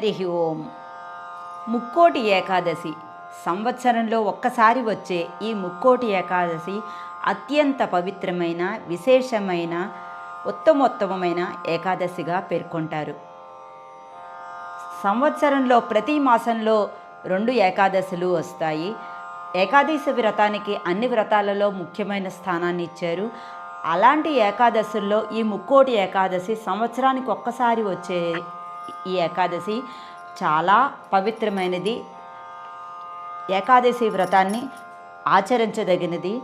హరి ఓం. ముక్కోటి ఏకాదశి. సంవత్సరంలో ఒక్కసారి వచ్చే ఈ ముక్కోటి ఏకాదశి అత్యంత పవిత్రమైన విశేషమైన ఉత్తమోత్తమమైన ఏకాదశిగా పేర్కొంటారు. సంవత్సరంలో ప్రతి మాసంలో రెండు ఏకాదశులు వస్తాయి. ఏకాదశి వ్రతానికి అన్ని వ్రతాలలో ముఖ్యమైన స్థానాన్ని ఇచ్చారు. అలాంటి ఏకాదశుల్లో ఈ ముక్కోటి ఏకాదశి సంవత్సరానికి ఒక్కసారి వచ్చే ఈ ఏకాదశి చాలా పవిత్రమైనది. ఏకాదశి వ్రతాన్ని ఆచరించదగినది.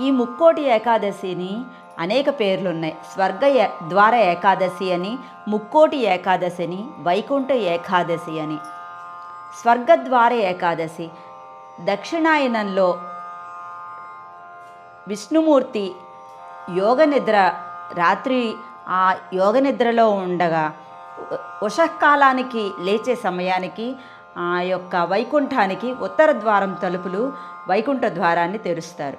ఈ ముక్కోటి ఏకాదశిని అనేక పేర్లు ఉన్నాయి స్వర్గ ద్వార ఏకాదశి అని ముక్కోటి ఏకాదశి అని వైకుంఠ ఏకాదశి అని. స్వర్గద్వార ఏకాదశి దక్షిణాయనంలో విష్ణుమూర్తి యోగ నిద్ర రాత్రి ఆ యోగ నిద్రలో ఉండగా ఉషకాలానికి లేచే సమయానికి ఆ యొక్క వైకుంఠానికి ఉత్తర ద్వారం తలుపులు వైకుంఠ ద్వారాన్ని తెరుస్తారు.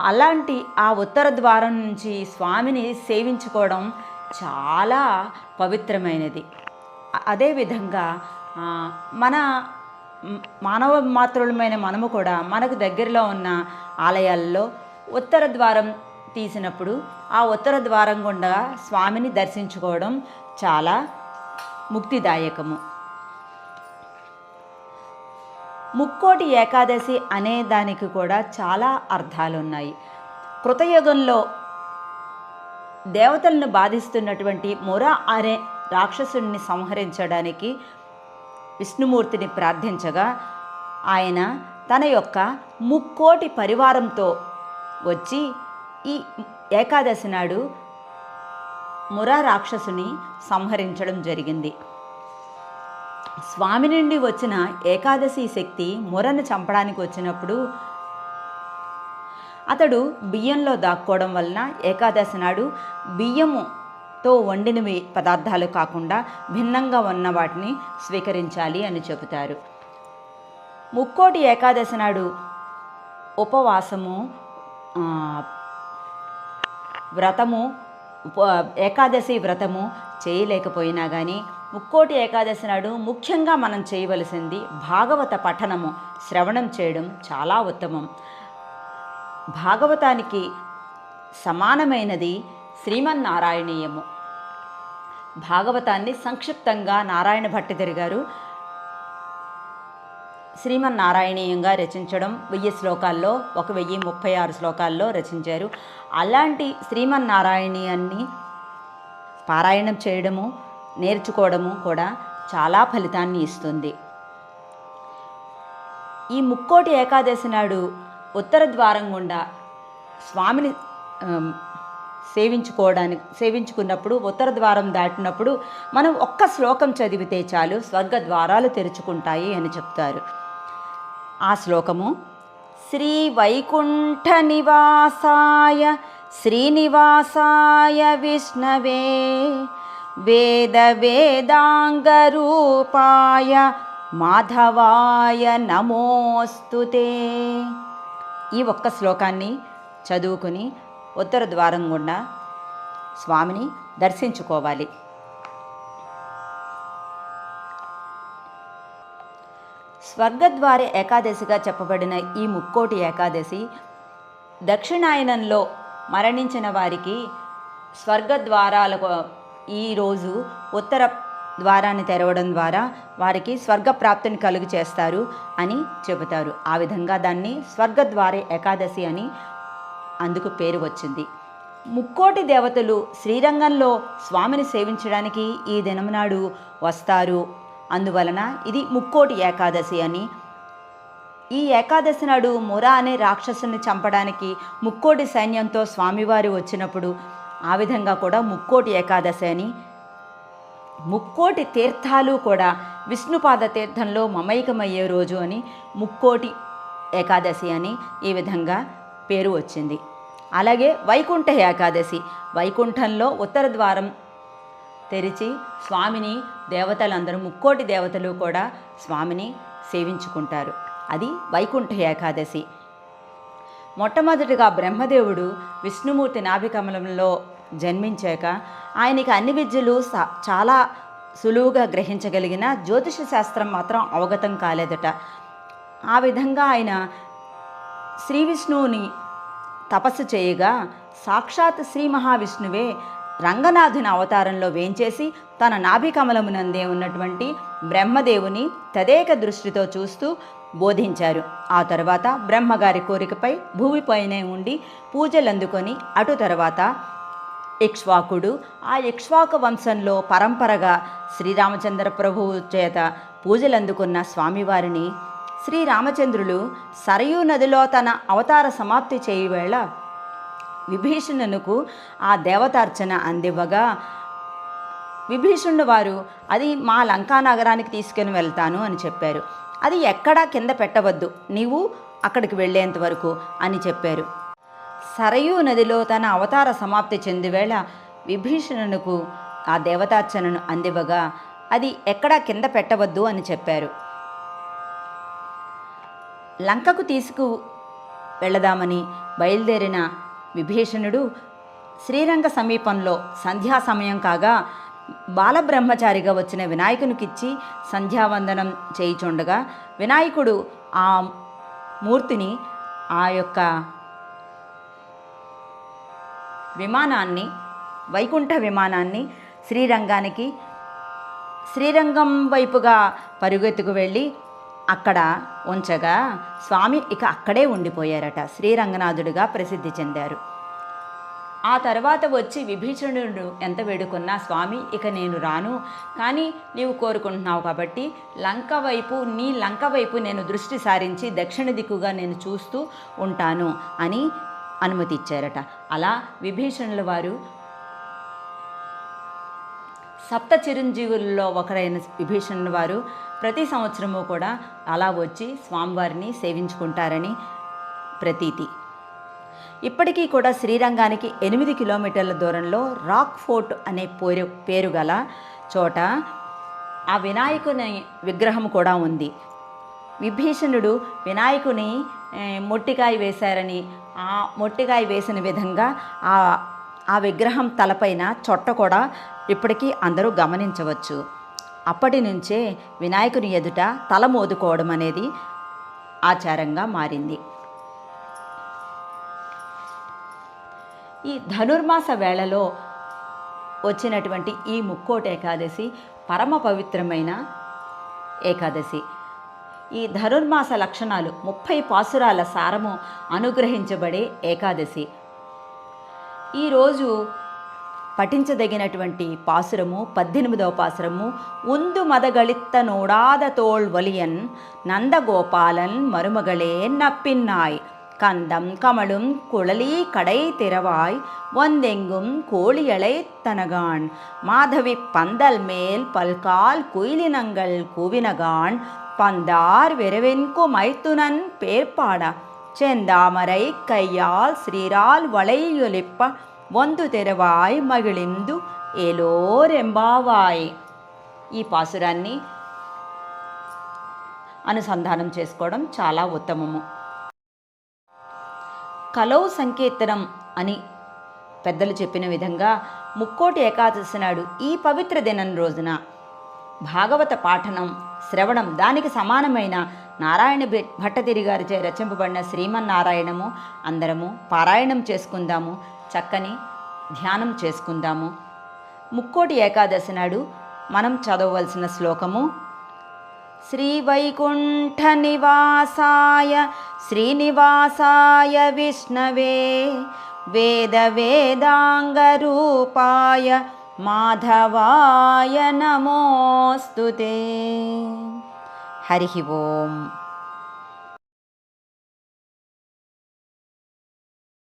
అలాంటి ఆ ఉత్తర ద్వారం నుంచి స్వామిని సేవించుకోవడం చాలా పవిత్రమైనది. అదేవిధంగా మన మానవ మాతృలమైన మనము కూడా మనకు దగ్గరలో ఉన్న ఆలయాల్లో ఉత్తర ద్వారం తీసినప్పుడు ఆ ఉత్తర ద్వారం గుండా స్వామిని దర్శించుకోవడం చాలా ముక్తిదాయకము. ముక్కోటి ఏకాదశి అనే దానికి కూడా చాలా అర్థాలు ఉన్నాయి కృతయుగంలో దేవతలను బాధిస్తున్నటువంటి మొర అనే రాక్షసుడిని సంహరించడానికి విష్ణుమూర్తిని ప్రార్థించగా ఆయన తన యొక్క ముక్కోటి పరివారంతో వచ్చి ఈ ఏకాదశి నాడు మురా రాక్షసుని సంహరించడం జరిగింది. స్వామి నుండి వచ్చిన ఏకాదశి శక్తి మురను చంపడానికి వచ్చినప్పుడు అతడు బియ్యంలో దాక్కోవడం వలన ఏకాదశి నాడు బియ్యముతో వండినవి పదార్థాలు కాకుండా భిన్నంగా ఉన్న వాటిని స్వీకరించాలి అని చెబుతారు. ముక్కోటి ఏకాదశి నాడు ఉపవాసము వ్రతము ఉప ఏకాదశి వ్రతము చేయలేకపోయినా కానీ ముక్కోటి ఏకాదశి నాడు ముఖ్యంగా మనం చేయవలసింది భాగవత పఠనము శ్రవణం చేయడం చాలా ఉత్తమం. భాగవతానికి సమానమైనది శ్రీమన్నారాయణీయము. భాగవతాన్ని సంక్షిప్తంగా నారాయణ భట్టిదరి గారు శ్రీమన్నారాయణీయంగా రచించడం వెయ్యి శ్లోకాల్లో ఒక వెయ్యి ముప్పై ఆరు శ్లోకాల్లో రచించారు. అలాంటి శ్రీమన్నారాయణీయాన్ని పారాయణం చేయడము నేర్చుకోవడము కూడా చాలా ఫలితాన్ని ఇస్తుంది. ఈ ముక్కోటి ఏకాదశి నాడు ఉత్తర ద్వారం గుండా స్వామిని సేవించుకోవడానికి సేవించుకున్నప్పుడు ఉత్తర ద్వారం దాటినప్పుడు మనం ఒక్క శ్లోకం చదివితే చాలు స్వర్గ ద్వారాలు తెరుచుకుంటాయి అని చెప్తారు. ఆ శ్లోకము. శ్రీ వైకుంఠ నివాసాయ శ్రీనివాసాయ విష్ణవే వేద వేదాంగ రూపాయ మాధవాయ నమోస్తుతే ఈ ఒక్క శ్లోకాన్ని చదువుకుని ఉత్తర ద్వారం గుండా స్వామిని దర్శించుకోవాలి. స్వర్గద్వార ఏకాదశిగా చెప్పబడిన ఈ ముక్కోటి ఏకాదశి దక్షిణాయనంలో మరణించిన వారికి స్వర్గద్వారాలకు ఈరోజు ఉత్తర ద్వారాన్ని తెరవడం ద్వారా వారికి స్వర్గ ప్రాప్తిని కలుగు చేస్తారు అని చెబుతారు. ఆ విధంగా దాన్ని స్వర్గద్వార ఏకాదశి అని అందుకు పేరు వచ్చింది. ముక్కోటి దేవతలు శ్రీరంగంలో స్వామిని సేవించడానికి ఈ దినంనాడు వస్తారు. అందువలన ఇది ముక్కోటి ఏకాదశి అని. ఈ ఏకాదశి నాడు ముర అనే రాక్షసుని చంపడానికి ముక్కోటి సైన్యంతో స్వామివారి వచ్చినప్పుడు ఆ విధంగా కూడా ముక్కోటి ఏకాదశి అని. ముక్కోటి తీర్థాలు కూడా విష్ణుపాద తీర్థంలో మమైకమయ్యే రోజు అని ముక్కోటి ఏకాదశి అని ఈ విధంగా పేరు వచ్చింది. అలాగే వైకుంఠ ఏకాదశి. వైకుంఠంలో ఉత్తర ద్వారం తెరిచి స్వామిని దేవతలందరూ ముక్కోటి దేవతలు కూడా స్వామిని సేవించుకుంటారు. అది వైకుంఠ ఏకాదశి. మొట్టమొదటిగా బ్రహ్మదేవుడు విష్ణుమూర్తి నాభికమలంలో జన్మించాక ఆయనకి అన్ని విద్యలు చాలా సులువుగా గ్రహించగలిగిన జ్యోతిష శాస్త్రం మాత్రం అవగతం కాలేదట. ఆ విధంగా ఆయన శ్రీ విష్ణువుని తపస్సు చేయగా సాక్షాత్ శ్రీ మహావిష్ణువే రంగనాథుని అవతారంలో వేంచేసి తన నాభికమలమునందే ఉన్నటువంటి బ్రహ్మదేవుని తదేక దృష్టితో చూస్తూ బోధించారు. ఆ తర్వాత బ్రహ్మగారి కోరికపై భూమిపైనే ఉండి పూజలు అందుకొని అటు తర్వాత ఇక్ష్వాకుడు ఆ ఇక్ష్వాకు వంశంలో పరంపరగా శ్రీరామచంద్ర ప్రభువు చేత పూజలు అందుకున్న స్వామివారిని శ్రీరామచంద్రులు సరయూ నదిలో తన అవతార సమాప్తి చేయవేళ విభీషణునకు ఆ దేవతార్చన అందివ్వగా విభీషణుడు వారు అది మా లంకా నగరానికి తీసుకుని వెళ్తాను అని చెప్పారు. అది ఎక్కడా కింద పెట్టవద్దు నీవు అక్కడికి వెళ్ళేంత వరకు అని చెప్పారు. సరయూ నదిలో తన అవతార సమాప్తి చెందివేళ విభీషణునకు ఆ దేవతార్చనను అందివ్వగా అది ఎక్కడా కింద పెట్టవద్దు అని చెప్పారు. లంకకు తీసుకు వెళదామని బయలుదేరిన విభీషణుడు శ్రీరంగ సమీపంలో సంధ్యా సమయం కాగా బాలబ్రహ్మచారిగా వచ్చిన వినాయకునికిచ్చి సంధ్యావందనం చేయిచుండగా వినాయకుడు ఆ మూర్తిని ఆ యొక్క విమానాన్ని వైకుంఠ విమానాన్ని శ్రీరంగానికి శ్రీరంగం వైపుగా పరుగెత్తుకు వెళ్ళి అక్కడ ఉంచగా స్వామి ఇక అక్కడే ఉండిపోయారట. శ్రీరంగనాథుడిగా ప్రసిద్ధి చెందారు. ఆ తర్వాత వచ్చి విభీషణుడు ఎంత వేడుకున్నా స్వామి ఇక నేను రాను. కానీ నీవు కోరుకుంటున్నావు కాబట్టి లంక వైపు నీ లంక వైపు నేను దృష్టి సారించి దక్షిణ దిక్కుగా నేను చూస్తూ ఉంటాను అని అనుమతి ఇచ్చారట అలా విభీషణుల వారు సప్త చిరంజీవుల్లో ఒకరైన విభీషణుల వారు ప్రతి సంవత్సరము కూడా అలా వచ్చి స్వామివారిని సేవించుకుంటారని ప్రతీతి. ఇప్పటికీ కూడా శ్రీరంగానికి ఎనిమిది కిలోమీటర్ల దూరంలో రాక్ ఫోర్ట్ అనే పేరు పేరు గల చోట ఆ వినాయకుని విగ్రహం కూడా ఉంది. విభీషణుడు వినాయకుని మొట్టికాయ వేశారని ఆ మొట్టికాయ వేసిన విధంగా ఆ ఆ విగ్రహం తలపైన చొట్ట కూడా ఇప్పటికీ అందరూ గమనించవచ్చు. అప్పటి నుంచే వినాయకుని ఎదుట తల మోదుకోవడం అనేది ఆచారంగా మారింది. ఈ ధనుర్మాస వేళలో వచ్చినటువంటి ఈ ముక్కోటి ఏకాదశి పరమ పవిత్రమైన ఏకాదశి. ఈ ధనుర్మాస లక్షణాలు ముప్పై పాసురాల సారము అనుగ్రహించబడే ఏకాదశి. ఈరోజు పఠించదగినటువంటి పాసురము పద్దెనిమిదవ పాసురము ఉందు మదగళిత్త నోడాద తోళ్ వలియన్ నందగోపాలన్ మరుమగళే నప్పిన్నాయ్. கந்தம் கமலும் குழலி கடை திறவாய் வந்தெங்கும் கோழியலை தனகான் மாதவி பந்தல் மேல் பல்கால் குயிலினங்கள் குவினகான் பந்தார் வெறவென்கு மைத்துனன் பேர்பாடா చెందామరై కయ్యాల్ శ్రీరాల్ ಒಳೆಯೊಲಿಪ್ಪ వందు తెరవాయి మగిలిందు ఏలోరెంబావాయ్ ఈ పాసురాన్ని అనుసంధానం చేసుకోవడం చాలా ఉత్తమము. కలౌ సంకీర్తనం అని పెద్దలు చెప్పిన విధంగా ముక్కోటి ఏకాదశి నాడు ఈ పవిత్ర దినం రోజున భాగవత పాఠనం శ్రవణం దానికి సమానమైన నారాయణ భి- భట్టతిరి గారిచే రచింపబడిన శ్రీమన్నారాయణము అందరము పారాయణం చేసుకుందాము చక్కని ధ్యానం చేసుకుందాము. ముక్కోటి ఏకాదశి నాడు మనం చదవవలసిన శ్లోకము శ్రీవైకుంఠ నివాసాయ శ్రీనివాసాయ విష్ణవే వేద వేదాంగరూపాయ మాధవాయ నమోస్తుతే. హరి ఓం